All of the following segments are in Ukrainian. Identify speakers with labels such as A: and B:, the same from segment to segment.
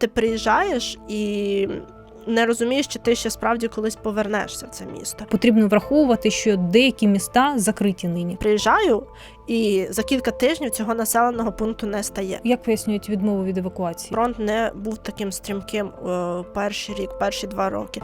A: Ти приїжджаєш і не розумієш, чи ти ще справді колись повернешся в це місто.
B: Потрібно враховувати, що деякі міста закриті нині.
A: Приїжджаю, і за кілька тижнів цього населеного пункту не стає.
B: Як пояснюють відмову від евакуації?
A: Фронт не був таким стрімким е, перший рік, перші два роки.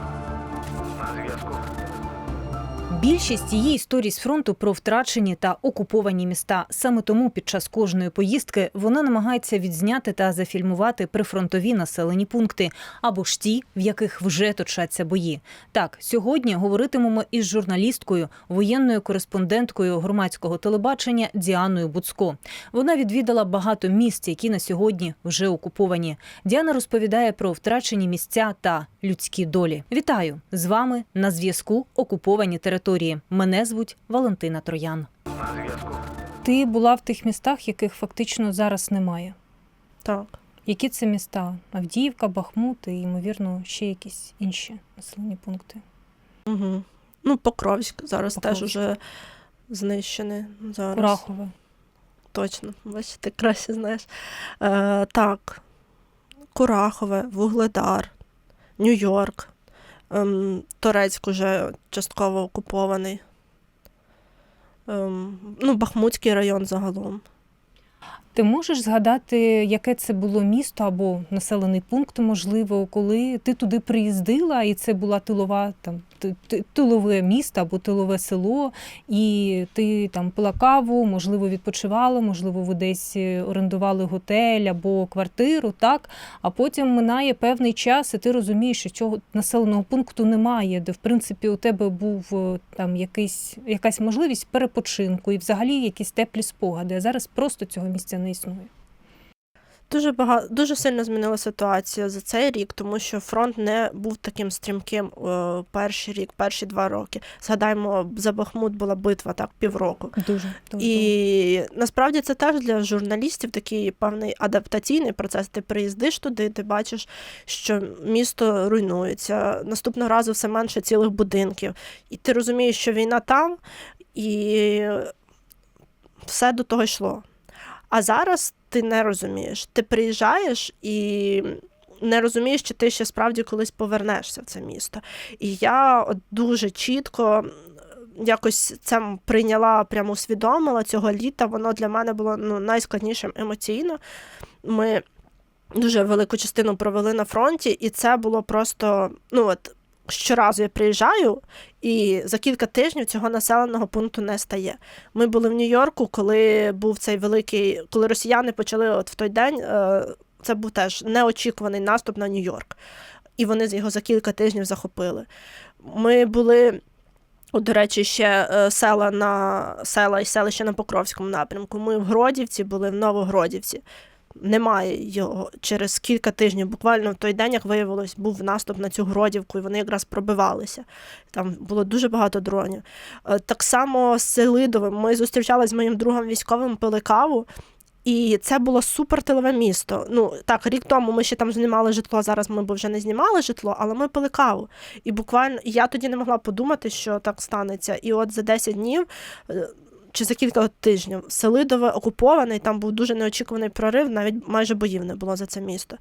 B: Більшість її історій з фронту про втрачені та окуповані міста. Саме тому під час кожної поїздки вона намагається відзняти та зафільмувати прифронтові населені пункти або ж ті, в яких вже точаться бої. Так, сьогодні говоритимемо із журналісткою, воєнною кореспонденткою громадського телебачення Діаною Буцко. Вона відвідала багато місць, які на сьогодні вже окуповані. Діана розповідає про втрачені місця та людські долі. Вітаю з вами на зв'язку окуповані території. Мене звуть Валентина Троян. Ти була в тих містах, яких фактично зараз немає.
A: Так.
B: Які це міста? Авдіївка, Бахмут і, ймовірно, ще якісь інші населені пункти.
A: Угу. Ну, Покровськ зараз
B: Покровськ.
A: теж уже знищений. Зараз.
B: Курахове.
A: Точно, бачиш, ти краще знаєш. Е, так, Курахове, Вугледар, Нью-Йорк, ем, Торецьк уже частково окупований. Ем, ну, Бахмутський район загалом.
B: Ти можеш згадати, яке це було місто або населений пункт, можливо, коли ти туди приїздила, і це була тилова там ти- ти- тилове місто або тилове село, і ти там пила каву, можливо, відпочивала, можливо, ви десь е, орендували готель або квартиру, так. А потім минає певний час, і ти розумієш, що цього населеного пункту немає, де в принципі у тебе був е, там якийсь якась можливість перепочинку і взагалі якісь теплі спогади. А зараз просто цього місця не існує.
A: Дуже багато дуже сильно змінила ситуація за цей рік, тому що фронт не був таким стрімким е, перший рік, перші два роки. Згадаємо, за Бахмут була битва так півроку.
B: Дуже, дуже.
A: І насправді це теж для журналістів такий певний адаптаційний процес. Ти приїздиш туди, ти бачиш, що місто руйнується. Наступного разу все менше цілих будинків. І ти розумієш, що війна там, і все до того йшло. А зараз ти не розумієш. Ти приїжджаєш і не розумієш, чи ти ще справді колись повернешся в це місто. І я от дуже чітко якось це прийняла, прямо усвідомила цього літа. Воно для мене було ну, найскладнішим емоційно. Ми дуже велику частину провели на фронті, і це було просто, ну от. Щоразу я приїжджаю, і за кілька тижнів цього населеного пункту не стає. Ми були в Нью-Йорку, коли був цей великий, коли росіяни почали от в той день. е, Це був теж неочікуваний наступ на Нью-Йорк, і вони його за кілька тижнів захопили. Ми були. До речі, ще е, села на села і селища на Покровському напрямку. Ми в Гродівці були в Новогродівці. Немає його через кілька тижнів. Буквально в той день, як виявилось, був наступ на цю Гродівку, і вони якраз пробивалися. Там було дуже багато дронів. Е, Так само з Селидовим ми зустрічалися з моїм другом військовим, пили каву. І це було супер тилове місто. Ну так, рік тому ми ще там знімали житло. Зараз ми б вже не знімали житло, але ми пили каву. І буквально я тоді не могла подумати, що так станеться. І от за 10 днів. Чи за кілька тижнів Селидове окуповане, і там був дуже неочікуваний прорив, навіть майже боїв не було за це місто.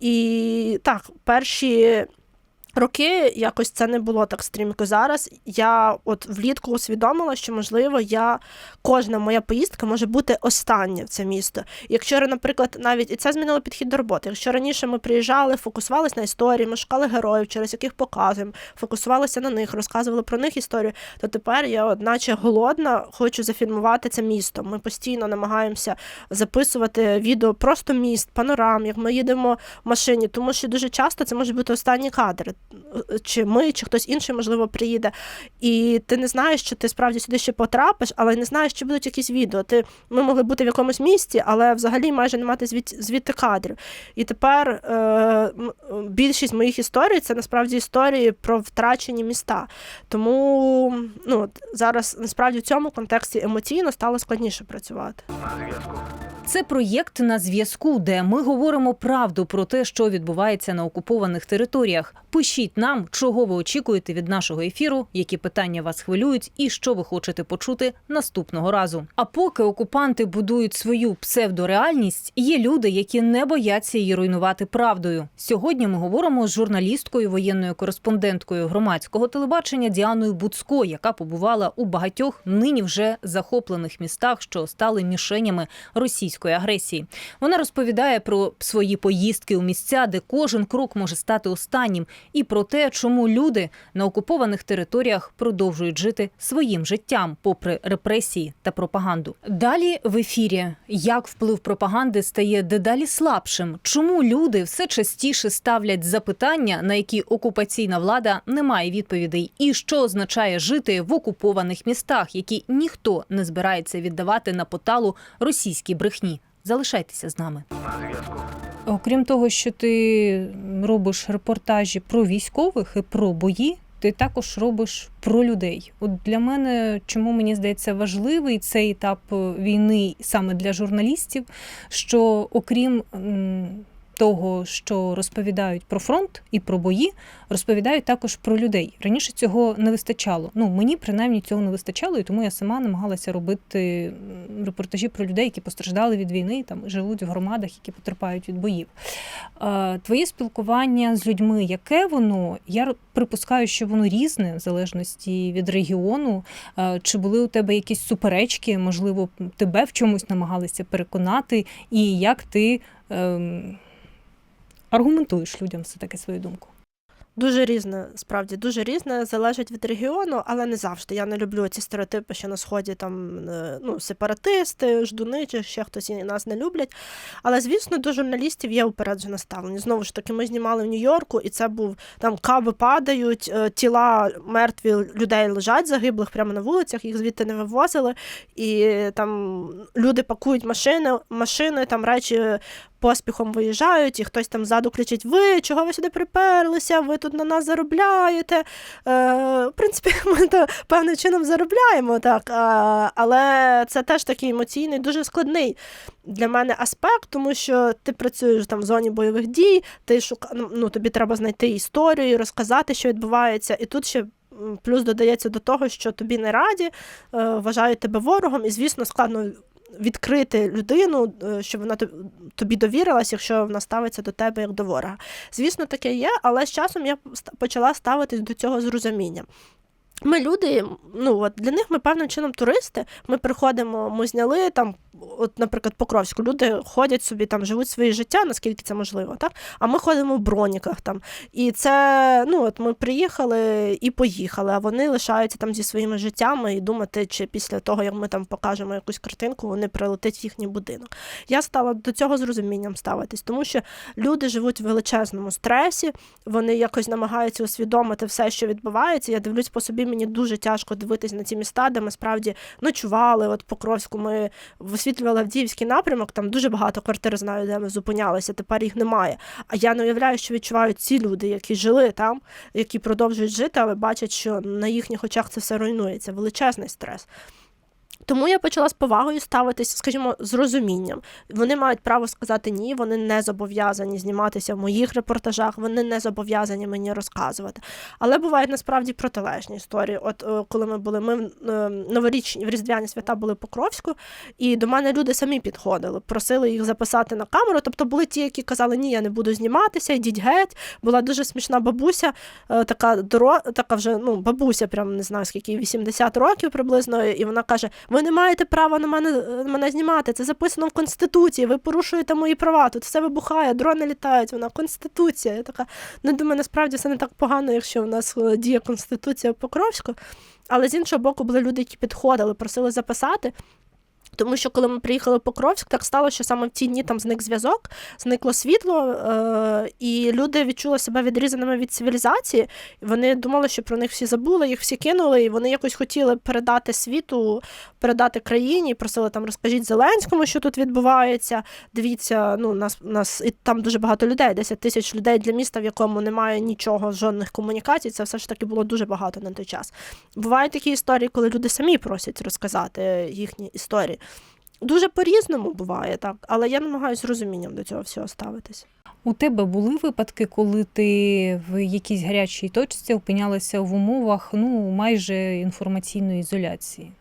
A: І так, перші роки якось це не було так стрімко. Зараз я от влітку усвідомила, що можливо я кожна моя поїздка може бути остання в це місто. Якщо, наприклад, навіть і це змінило підхід до роботи. Якщо раніше ми приїжджали, фокусувалися на історії, ми шукали героїв, через яких показуємо, фокусувалися на них, розказували про них історію, то тепер я, от, наче голодна, хочу зафільмувати це місто. Ми постійно намагаємося записувати відео просто міст, панорам, як ми їдемо в машині, тому що дуже часто це може бути останні кадри. Чи ми, чи хтось інший, можливо, приїде. І ти не знаєш, що ти справді сюди ще потрапиш, але не знаєш, чи будуть якісь відео. Ти, ми могли бути в якомусь місті, але взагалі майже не мати звід, звідти кадрів. І тепер е, більшість моїх історій це насправді історії про втрачені міста. Тому ну, зараз насправді в цьому контексті емоційно стало складніше працювати.
B: Це проєкт на зв'язку, де ми говоримо правду про те, що відбувається на окупованих територіях. Пишіть нам, чого ви очікуєте від нашого ефіру, які питання вас хвилюють, і що ви хочете почути наступного разу. А поки окупанти будують свою псевдореальність, є люди, які не бояться її руйнувати правдою. Сьогодні ми говоримо з журналісткою, воєнною кореспонденткою громадського телебачення Діаною Буцько, яка побувала у багатьох нині вже захоплених містах, що стали мішенями російської агресії. Вона розповідає про свої поїздки у місця, де кожен крок може стати останнім, і про те, чому люди на окупованих територіях продовжують жити своїм життям, попри репресії та пропаганду. Далі в ефірі як вплив пропаганди стає дедалі слабшим, чому люди все частіше ставлять запитання, на які окупаційна влада не має відповідей, і що означає жити в окупованих містах, які ніхто не збирається віддавати на поталу російській брехні. Залишайтеся з нами. Окрім того, що ти робиш репортажі про військових і про бої, ти також робиш про людей. От для мене, чому мені здається важливий цей етап війни саме для журналістів, що окрім того, що розповідають про фронт і про бої, розповідають також про людей. Раніше цього не вистачало. Ну мені принаймні цього не вистачало, і тому я сама намагалася робити репортажі про людей, які постраждали від війни, там живуть в громадах, які потерпають від боїв. Твоє спілкування з людьми, яке воно? Я припускаю, що воно різне в залежності від регіону. Чи були у тебе якісь суперечки? Можливо, тебе в чомусь намагалися переконати, і як ти ем, аргументуєш людям все таки свою думку?
A: Дуже різне, справді дуже різне, залежить від регіону, але не завжди. Я не люблю ці стереотипи, що на сході там е, ну, сепаратисти, ждуни чи ще хтось і нас не люблять. Але звісно, до журналістів є упереджене ставлення. Знову ж таки, ми знімали в Нью-Йорку, і це був там кави падають, е, тіла мертві людей лежать загиблих прямо на вулицях, їх звідти не вивозили. І там люди пакують машини, машини, там речі поспіхом виїжджають, і хтось там ззаду кричить: Ви чого ви сюди приперлися? Ви тут на нас заробляєте. Е, в принципі, ми то певним чином заробляємо, так. А, але це теж такий емоційний, дуже складний для мене аспект, тому що ти працюєш там в зоні бойових дій, ти шука... ну, тобі треба знайти історію, розказати, що відбувається, і тут ще. Плюс додається до того, що тобі не раді, е, вважають тебе ворогом, і, звісно, складно відкрити людину, е, щоб вона тобі довірилась, якщо вона ставиться до тебе як до ворога. Звісно, таке є, але з часом я почала ставитись до цього з розумінням. Ми люди, ну от для них ми певним чином туристи. Ми приходимо, ми зняли там, от, наприклад, Покровську. Люди ходять собі там, живуть своє життя, наскільки це можливо, так? А ми ходимо в броніках там. І це, ну от ми приїхали і поїхали, а вони лишаються там зі своїми життями і думати, чи після того, як ми там покажемо якусь картинку, вони прилетять в їхній будинок. Я стала до цього з розумінням ставитись, тому що люди живуть в величезному стресі, вони якось намагаються усвідомити все, що відбувається. Я дивлюсь по собі, мені дуже тяжко дивитись на ці міста, де ми справді ночували. От Покровську ми висвітлювали Авдіївський напрямок, там дуже багато квартир знаю, де ми зупинялися, тепер їх немає. А я не уявляю, що відчувають ці люди, які жили там, які продовжують жити, але бачать, що на їхніх очах це все руйнується. Величезний стрес. Тому я почала з повагою ставитись, скажімо, з розумінням. Вони мають право сказати ні, вони не зобов'язані зніматися в моїх репортажах, вони не зобов'язані мені розказувати. Але бувають насправді протилежні історії. От е, коли ми були, ми в е, новорічні в різдвяні свята були Покровську, і до мене люди самі підходили, просили їх записати на камеру. Тобто були ті, які казали, ні, я не буду зніматися, йдіть геть. Була дуже смішна бабуся, е, така доро, така вже ну бабуся, прям не знаю скільки, їй 80 років приблизно, і вона каже: Ви не маєте права на мене на мене знімати. Це записано в конституції. Ви порушуєте мої права. Тут все вибухає, дрони літають. Вона конституція. Я така ну думаю, насправді все не так погано, якщо в нас е, діє конституція Покровську. Але з іншого боку, були люди, які підходили, просили записати. Тому що коли ми приїхали в Покровськ, так стало, що саме в ті дні там зник зв'язок, зникло світло, е- і люди відчули себе відрізаними від цивілізації. Вони думали, що про них всі забули, їх всі кинули, і вони якось хотіли передати світу, передати країні, просили там розкажіть Зеленському, що тут відбувається. Дивіться, ну нас нас і там дуже багато людей, 10 тисяч людей для міста, в якому немає нічого, жодних комунікацій. Це все ж таки було дуже багато на той час. Бувають такі історії, коли люди самі просять розказати їхні історії. Дуже по-різному буває так, але я намагаюся розумінням до цього всього ставитися.
B: У тебе були випадки, коли ти в якійсь гарячій точці опинялася в умовах ну майже інформаційної ізоляції?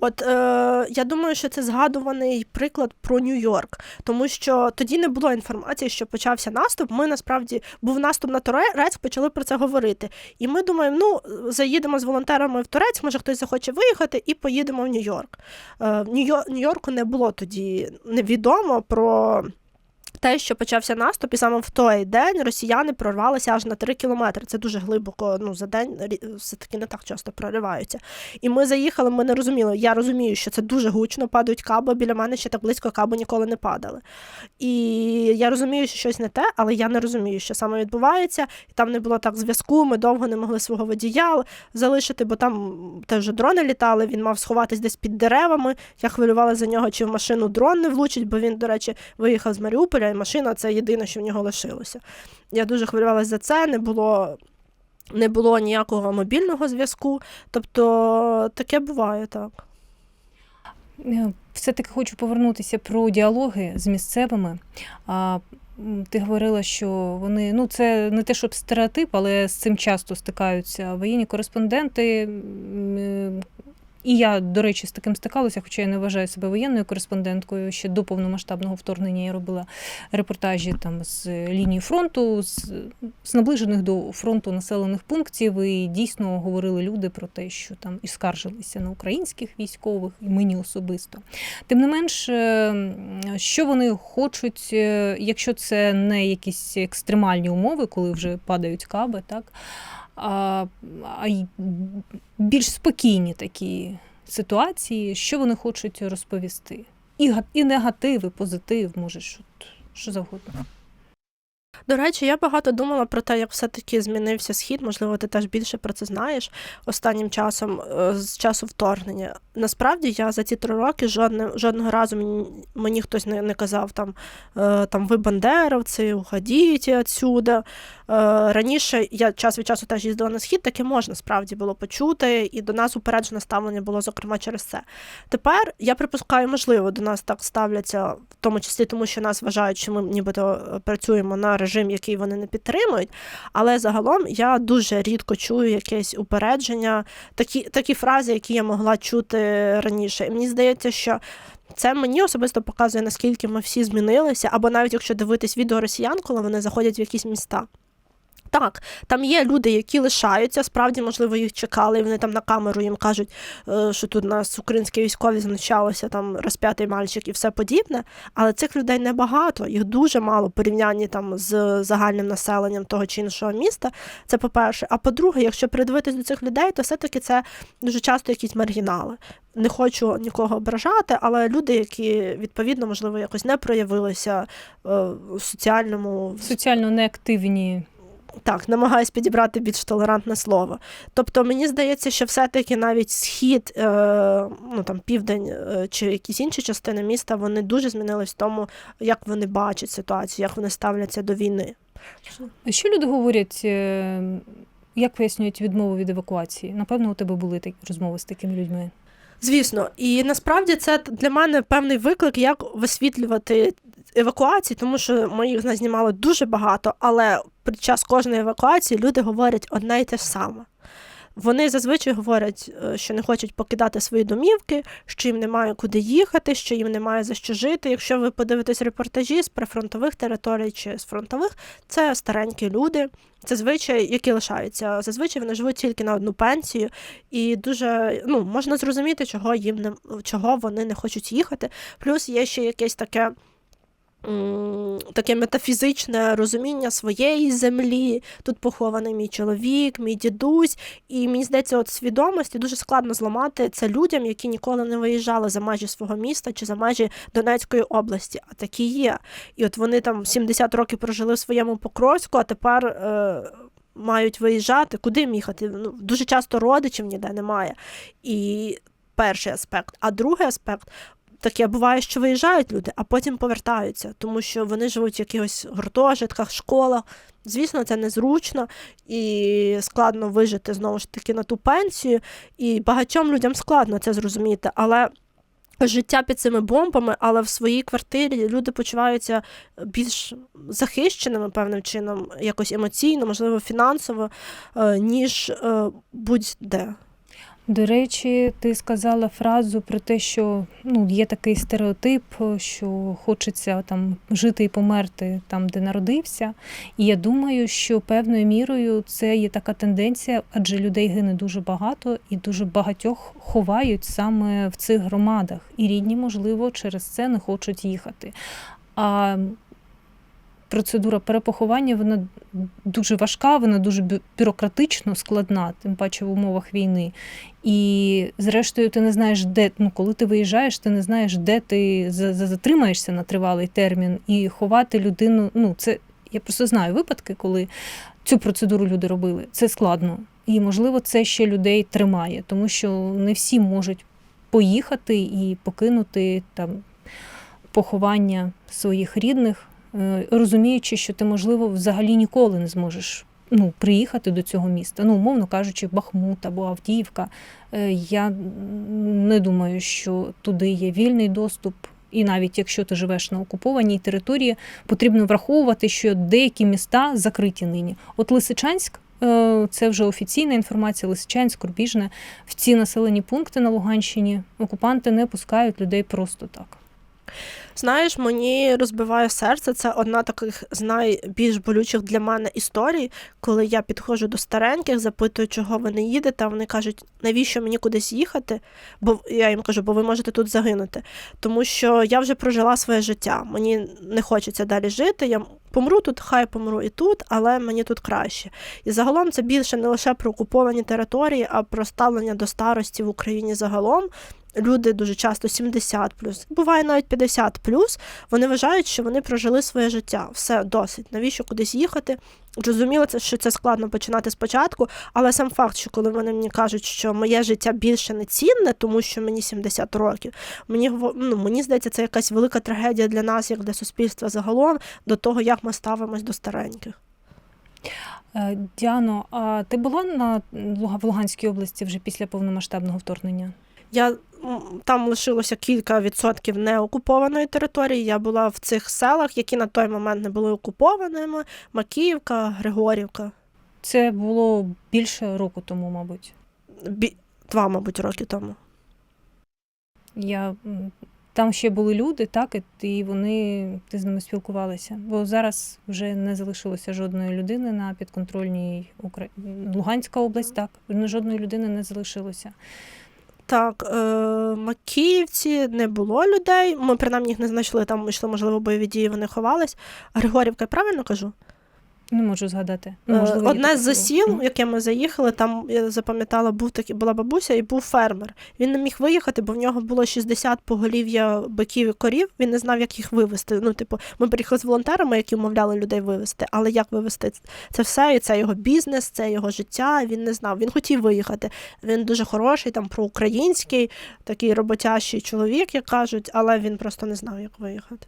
A: От е, я думаю, що це згадуваний приклад про Нью-Йорк, тому що тоді не було інформації, що почався наступ. Ми насправді був наступ на Турець, почали про це говорити. І ми думаємо, ну заїдемо з волонтерами в Турець, може хтось захоче виїхати, і поїдемо в Нью-Йорк. Е, Нью-Йорку не було тоді невідомо про. Те, що почався наступ, і саме в той день росіяни прорвалися аж на 3 кілометри. Це дуже глибоко. Ну за день все-таки не так часто прориваються. І ми заїхали, ми не розуміли. Я розумію, що це дуже гучно, падають каби. Біля мене ще так близько каби ніколи не падали. І я розумію, що щось не те, але я не розумію, що саме відбувається. І там не було так зв'язку. Ми довго не могли свого водія залишити, бо там теж дрони літали. Він мав сховатись десь під деревами. Я хвилювала за нього, чи в машину дрон не влучить, бо він, до речі, виїхав з Маріуполя, і машина це єдине, що в нього лишилося. Я дуже хвилювалася за це. Не було. Не було ніякого мобільного зв'язку, тобто таке буває так.
B: Е, Все-таки хочу повернутися про діалоги з місцевими. Ти говорила, що вони ну це не те, щоб стереотип, але з цим часто стикаються воєнні кореспонденти. І я, до речі, з таким стикалася, хоча я не вважаю себе воєнною кореспонденткою. Ще до повномасштабного вторгнення я робила репортажі там з лінії фронту, з, з наближених до фронту населених пунктів. І дійсно говорили люди про те, що там і скаржилися на українських військових, і мені особисто. Тим не менш, е, що вони хочуть, е, якщо це не якісь екстремальні умови, коли вже падають каби, так а, а більш спокійні такі ситуації, що вони хочуть розповісти. І, і негатив, і позитив, може, що, що завгодно.
A: До речі, я багато думала про те, як все-таки змінився схід. Можливо, ти теж більше про це знаєш останнім часом, е, з часу вторгнення. Насправді я за ці три роки жодне, жодного разу мені, мені хтось не, не казав там, е, там ви бандеровці, уходіть відсюди. Е, Раніше я час від часу теж їздила на схід, таке можна справді було почути, і до нас упереджене ставлення було, зокрема, через це. Тепер я припускаю, можливо, до нас так ставляться, в тому числі тому, що нас вважають, що ми нібито е, працюємо на режим, який вони не підтримують. Але загалом я дуже рідко чую якесь упередження, такі, такі фрази, які я могла чути раніше. І мені здається, що. Це мені особисто показує, наскільки ми всі змінилися, або навіть якщо дивитись відео росіян, коли вони заходять в якісь міста. Так, там є люди, які лишаються, справді, можливо, їх чекали, і вони там на камеру їм кажуть, е, що тут нас українські військові знущалися, там розп'ятий мальчик і все подібне. Але цих людей небагато, їх дуже мало порівнянні там з загальним населенням того чи іншого міста. Це по-перше. А по-друге, якщо придивитись до цих людей, то все-таки це дуже часто якісь маргінали. Не хочу нікого ображати, але люди, які відповідно, можливо, якось не проявилися е, у соціальному
B: Соціально неактивні.
A: Так, намагаюсь підібрати більш толерантне слово. Тобто мені здається, що все-таки навіть схід, е, ну там південь е, чи якісь інші частини міста, вони дуже змінились в тому, як вони бачать ситуацію, як вони ставляться до війни.
B: Що люди говорять, е, як пояснюють відмову від евакуації? Напевно, у тебе були такі розмови з такими людьми.
A: Звісно, і насправді це для мене певний виклик, як висвітлювати евакуації, тому що ми їх знімали дуже багато, але під час кожної евакуації люди говорять одне й те ж саме. Вони зазвичай говорять, е, що не хочуть покидати свої домівки, що їм немає куди їхати, що їм немає за що жити. Якщо ви подивитесь репортажі з прифронтових територій чи з фронтових, це старенькі люди, це звичай, які лишаються. Зазвичай вони живуть тільки на одну пенсію, і дуже ну, можна зрозуміти, чого їм не чого вони не хочуть їхати. Плюс є ще якесь таке. Таке метафізичне розуміння своєї землі. Тут похований мій чоловік, мій дідусь. І мені здається, от свідомості дуже складно зламати це людям, які ніколи не виїжджали за межі свого міста чи за межі Донецької області. А такі є. І от вони там 70 років прожили в своєму Покровську, а тепер. Е- Мають виїжджати, куди їм їхати? Ну, дуже часто родичів ніде немає. І перший аспект. А другий аспект таке буває, що виїжджають люди, а потім повертаються, тому що вони живуть в якихось гуртожитках, школах. Звісно, це незручно і складно вижити знову ж таки на ту пенсію. І багатьом людям складно це зрозуміти. Але життя під цими бомбами, але в своїй квартирі люди почуваються більш захищеними певним чином, якось емоційно, можливо, фінансово, е, ніж е, будь-де.
B: До речі, ти сказала фразу про те, що ну, є такий стереотип, що хочеться там жити і померти там, де народився. І я думаю, що певною мірою це є така тенденція, адже людей гине дуже багато і дуже багатьох ховають саме в цих громадах. І рідні, можливо, через це не хочуть їхати. А процедура перепоховання вона дуже важка, вона дуже бю- бюрократично складна, тим паче в умовах війни. І зрештою, ти не знаєш, де ну, коли ти виїжджаєш, ти не знаєш, де ти за- за- затримаєшся на тривалий термін, і ховати людину. Ну, це я просто знаю випадки, коли цю процедуру люди робили. Це складно. І можливо, це ще людей тримає, тому що не всі можуть поїхати і покинути там поховання своїх рідних, розуміючи, що ти, можливо, взагалі ніколи не зможеш ну, приїхати до цього міста. Ну, умовно кажучи, Бахмут або Авдіївка. Е, Я не думаю, що туди є вільний доступ. І навіть якщо ти живеш на окупованій території, потрібно враховувати, що деякі міста закриті нині. От Лисичанськ. е, Це вже офіційна інформація. Лисичанськ, Рубіжне. В ці населені пункти на Луганщині окупанти не пускають людей просто так.
A: Знаєш, мені розбиває серце. Це одна таких з найбільш болючих для мене історій, коли я підходжу до стареньких, запитую, чого ви не їдете. А вони кажуть, навіщо мені кудись їхати? Бо я їм кажу, бо ви можете тут загинути. Тому що я вже прожила своє життя. Мені не хочеться далі жити. Я помру тут, хай помру і тут, але мені тут краще. І загалом це більше не лише про окуповані території, а про ставлення до старості в Україні загалом. Люди дуже часто 70 буває навіть 50 вони вважають, що вони прожили своє життя. Все досить. Навіщо кудись їхати? Зрозуміло, це що це складно починати спочатку, але сам факт, що коли вони мені кажуть, що моє життя більше не цінне, тому що мені 70 років, мені ну, мені здається, це якась велика трагедія для нас, як для суспільства загалом, до того, як ми ставимось до стареньких.
B: Е, Діано, а ти була на в Луганській області вже після повномасштабного вторгнення?
A: Я там лишилося кілька відсотків неокупованої території. Я була в цих селах, які на той момент не були окупованими: Макіївка, Григорівка.
B: Це було більше року тому, мабуть.
A: Бі... Два, мабуть, роки тому.
B: Я там ще були люди, так, і вони ти з ними спілкувалася. Бо зараз вже не залишилося жодної людини на підконтрольній Укра... Луганська область, так, жодної людини не залишилося.
A: Так, е, Макіївці не було людей. Ми принаймні їх не знайшли. Там йшли, можливо, бойові дії, вони ховались. Григорівка, я правильно кажу?
B: Не можу згадати.
A: Е,
B: Ну, можливо,
A: Одне з засіл, яке ми заїхали, там я запам'ятала, був такий, була бабуся і був фермер. Він не міг виїхати, бо в нього було 60 поголів'я биків і корів. Він не знав, як їх вивезти. Ну, типу, ми приїхали з волонтерами, які вмовляли людей вивезти. Але як вивезти це все? І це його бізнес, це його життя. Він не знав. Він хотів виїхати. Він дуже хороший, там проукраїнський, такий роботящий чоловік, як кажуть, але він просто не знав, як виїхати.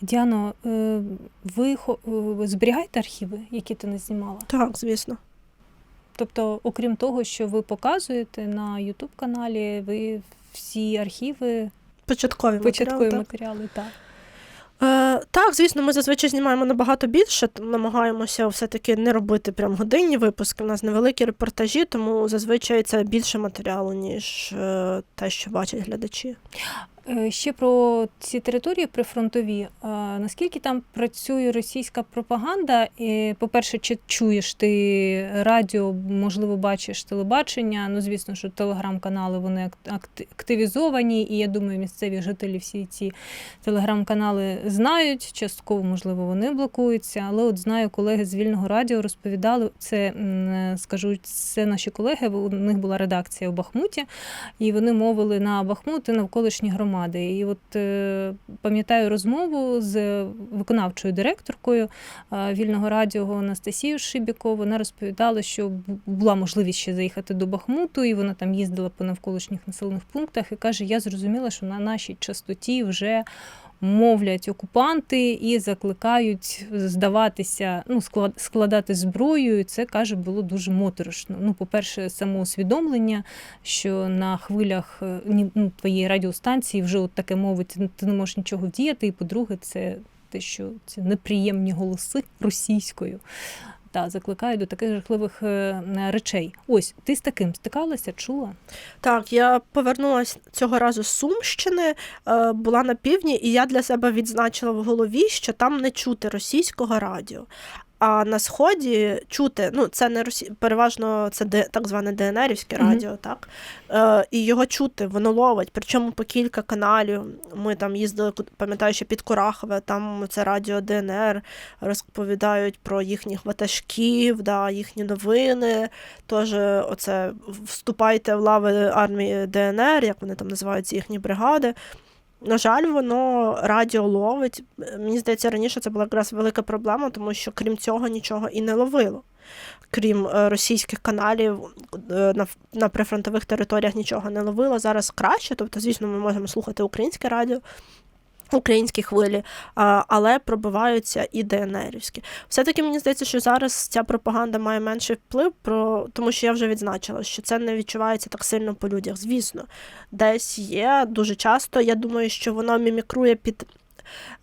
B: Діано, е, ви е, зберігаєте архіви, які ти не знімала?
A: Так, звісно.
B: Тобто, окрім того, що ви показуєте на youtube каналі, ви всі архіви,
A: Початкові
B: початкові
A: матеріали. так.
B: матеріали, так.
A: Е, так, звісно, ми зазвичай знімаємо набагато більше, намагаємося все-таки не робити прям годинні випуски. У нас невеликі репортажі, тому зазвичай це більше матеріалу, ніж е, те, що бачать глядачі.
B: Е, Ще про ці території прифронтові. Е, Наскільки там працює російська пропаганда? І, По-перше, чи чуєш ти радіо, можливо, бачиш телебачення? Ну, звісно, що телеграм-канали вони активізовані, і я думаю, місцеві жителі всі ці телеграм-канали знають. Частково, можливо, вони блокуються. Але от знаю, колеги з вільного радіо розповідали це. Скажу, це наші колеги. У них була редакція у Бахмуті. І вони мовили на Бахмут і навколишні громади. І от е, пам'ятаю розмову з виконавчою директоркою е, вільного радіо Анастасією Шибіко. Вона розповідала, що була можливість ще заїхати до Бахмуту, і вона там їздила по навколишніх населених пунктах і каже: Я зрозуміла, що на нашій частоті вже мовлять окупанти і закликають здаватися, ну складати зброю. І це каже було дуже моторошно. Ну, по-перше, самоусвідомлення, що на хвилях е, ну, твоєї радіостанції вже от таке мовить, ти не можеш нічого вдіяти. І по-друге, це те, що ці неприємні голоси російською. Та закликає до таких жахливих е, речей. Ось ти з таким стикалася, чула?
A: Так, я повернулася цього разу з Сумщини, е, була на півдні, і я для себе відзначила в голові, що там не чути російського радіо. А на сході чути, ну це не росі... переважно це де так зване ДНРівське радіо, так е, і його чути, воно ловить. Причому по кілька каналів. Ми там їздили, пам'ятаю, ще під Курахове, там це радіо ДНР розповідають про їхніх ватажків, да, їхні новини. Тож оце вступайте в лави армії ДНР, як вони там називаються їхні бригади. На жаль, воно радіо ловить. Мені здається, раніше це була якраз велика проблема, тому що крім цього нічого і не ловило. Крім е, російських каналів е, на, на прифронтових територіях нічого не ловило. Зараз краще. Тобто, звісно, ми можемо слухати українське радіо, українські хвилі, але пробиваються і ДНРівські. Все-таки мені здається, що зараз ця пропаганда має менший вплив, про... тому що я вже відзначила, що це не відчувається так сильно по людях. Звісно, десь є дуже часто. Я думаю, що воно мімікрує під.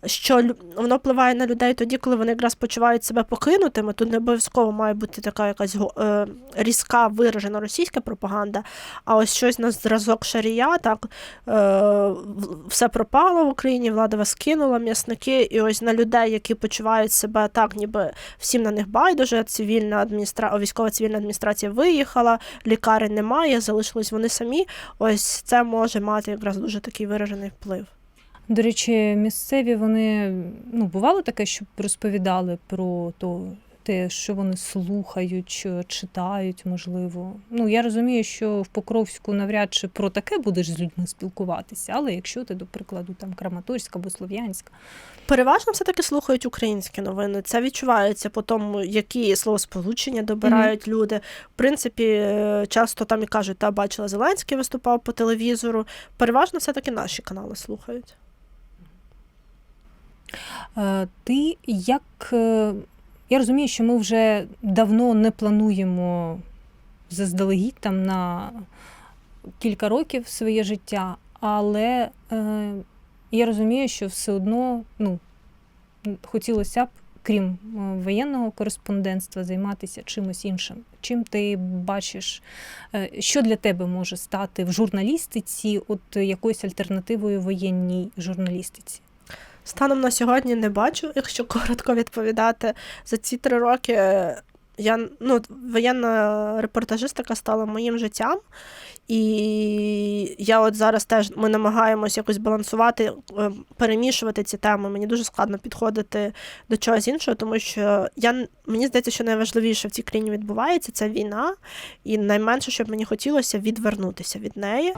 A: Що воно впливає на людей тоді, коли вони якраз почувають себе покинутими. Тут не обов'язково має бути така якась е, різка виражена російська пропаганда, а ось щось на зразок шарія, так е, все пропало в Україні, влада вас кинула, м'ясники, і ось на людей, які почувають себе так, ніби всім на них байдуже, цивільна адміністра... військова цивільна адміністрація виїхала, лікарень немає, залишились вони самі. Ось це може мати якраз дуже такий виражений вплив.
B: До речі, місцеві вони ну бувало таке, щоб розповідали про то. Те, що вони слухають, що читають, можливо. Ну я розумію, що в Покровську навряд чи про таке будеш з людьми спілкуватися, але якщо ти, до прикладу, там Краматорськ або Слов'янськ,
A: Переважно все-таки слухають українські новини. Це відчувається по тому, які словосполучення добирають люди. В принципі, е, часто там і кажуть, та бачила Зеленський виступав по телевізору. Переважно все-таки наші канали слухають.
B: Е, Ти як е, я розумію, що ми вже давно не плануємо заздалегідь там на кілька років своє життя, але е, я розумію, що все одно ну, хотілося б, крім воєнного кореспондентства, займатися чимось іншим. Чим ти бачиш, що для тебе може стати в журналістиці, от якоюсь альтернативою воєнній журналістиці?
A: Станом на сьогодні не бачу, якщо коротко відповідати. За ці три роки е, я ну, воєнна репортажистика стала моїм життям. І я от зараз теж ми намагаємось якось балансувати, е, перемішувати ці теми. Мені дуже складно підходити до чогось іншого, тому що я мені здається, що найважливіше в цій країні відбувається це війна, і найменше, що б мені хотілося, відвернутися від неї.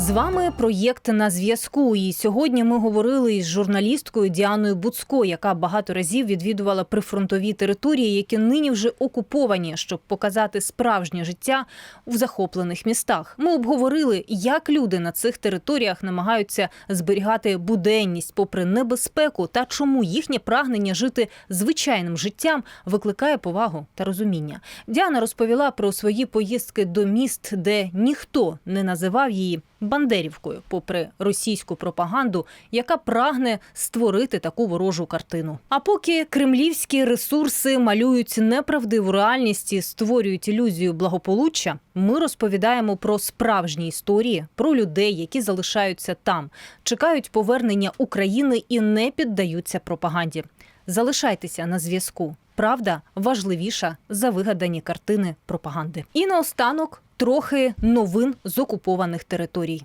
B: З вами проєкт на зв'язку. І сьогодні ми говорили із журналісткою Діаною Буцко, яка багато разів відвідувала прифронтові території, які нині вже окуповані, щоб показати справжнє життя в захоплених містах. Ми обговорили, як люди на цих територіях намагаються зберігати буденність попри небезпеку, та чому їхнє прагнення жити звичайним життям викликає повагу та розуміння. Діана розповіла про свої поїздки до міст, де ніхто не називав її Бандерівкою, попри російську пропаганду, яка прагне створити таку ворожу картину. А поки кремлівські ресурси малюють неправдиву реальність і створюють ілюзію благополуччя, ми розповідаємо про справжні історії, про людей, які залишаються там, чекають повернення України і не піддаються пропаганді. Залишайтеся на зв'язку. Правда важливіша за вигадані картини пропаганди. І наостанок трохи новин з окупованих територій.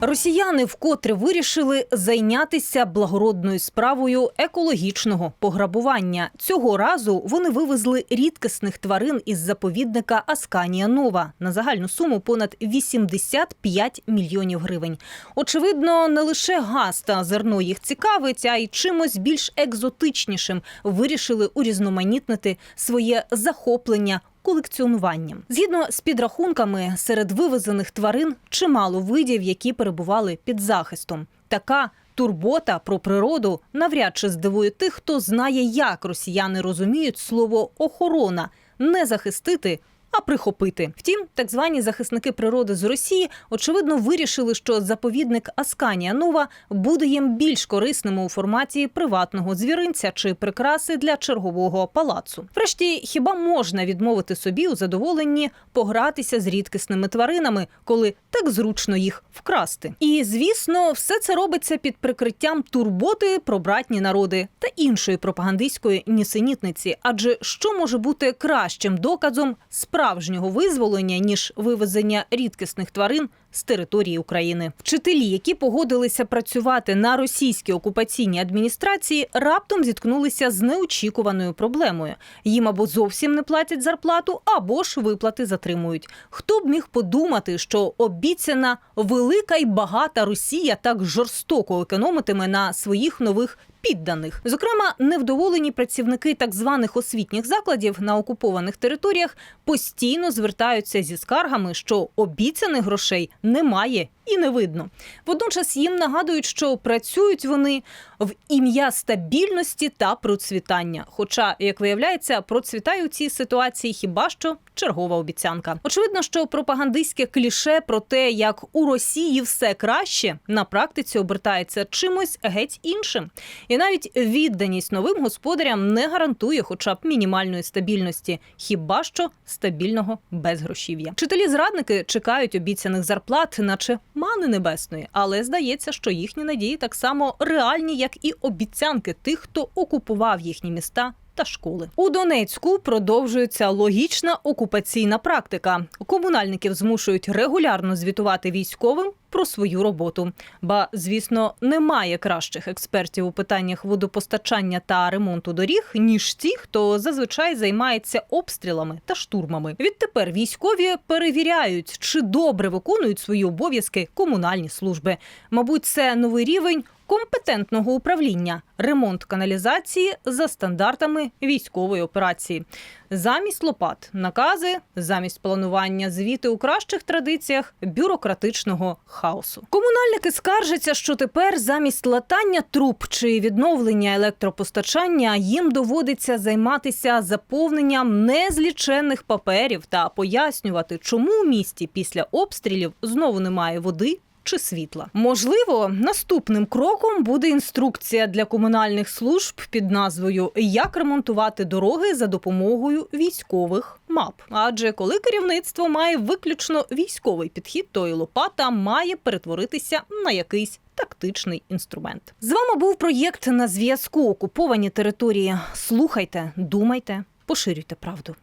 B: Росіяни вкотре вирішили зайнятися благородною справою екологічного пограбування. Цього разу вони вивезли рідкісних тварин із заповідника Асканія Нова на загальну суму понад 85 мільйонів гривень. Очевидно, не лише газ та зерно їх цікавить, а й чимось більш екзотичнішим вирішили урізноманітнити своє захоплення колекціонуванням. Згідно з підрахунками, серед вивезених тварин чимало видів, які перебували під захистом. Така турбота про природу навряд чи здивує тих, хто знає, як росіяни розуміють слово охорона не захистити. А прихопити. Втім, так звані захисники природи з Росії очевидно вирішили, що заповідник Асканія Нова буде їм більш корисним у форматі приватного звіринця чи прикраси для чергового палацу. Врешті, хіба можна відмовити собі у задоволенні погратися з рідкісними тваринами, коли так зручно їх вкрасти? І звісно, все це робиться під прикриттям турботи про братні народи та іншої пропагандистської нісенітниці. Адже що може бути кращим доказом справжнього визволення ніж вивезення рідкісних тварин з території України? Вчителі, які погодилися працювати на російській окупаційній адміністрації, раптом зіткнулися з неочікуваною проблемою. Їм або зовсім не платять зарплату, або ж виплати затримують. Хто б міг подумати, що обіцяна велика і багата Росія так жорстоко економитиме на своїх нових підданих. Зокрема, невдоволені працівники так званих освітніх закладів на окупованих територіях постійно звертаються зі скаргами, що обіцяних грошей немає і не видно. Водночас їм нагадують, що працюють вони в ім'я стабільності та процвітання. Хоча, як виявляється, процвітає у цій ситуації хіба що чергова обіцянка. Очевидно, що пропагандистське кліше про те, як у Росії все краще, на практиці обертається чимось геть іншим. І навіть відданість новим господарям не гарантує, хоча б мінімальної стабільності, хіба що стабільного безгрошів'я. Вчителі зрадники чекають обіцяних зарплат, наче мани небесної, але здається, що їхні надії так само реальні, як і обіцянки тих, хто окупував їхні міста. Та школи у Донецьку продовжується логічна окупаційна практика. Комунальників змушують регулярно звітувати військовим про свою роботу. Ба, звісно, немає кращих експертів у питаннях водопостачання та ремонту доріг, ніж ті, хто зазвичай займається обстрілами та штурмами. Відтепер військові перевіряють, чи добре виконують свої обов'язки комунальні служби. Мабуть, це новий рівень. Компетентного управління, ремонт каналізації за стандартами військової операції, замість лопат, накази, замість планування, звіти у кращих традиціях бюрократичного хаосу. Комунальники скаржаться, що тепер замість латання труб чи відновлення електропостачання їм доводиться займатися заповненням незліченних паперів та пояснювати, чому у місті після обстрілів знову немає води чи світла. Можливо, наступним кроком буде інструкція для комунальних служб під назвою Як ремонтувати дороги за допомогою військових мап. Адже коли керівництво має виключно військовий підхід, то і лопата має перетворитися на якийсь. Тактичний інструмент з вами був проєкт на зв'язку Окуповані території. Слухайте, думайте, поширюйте правду.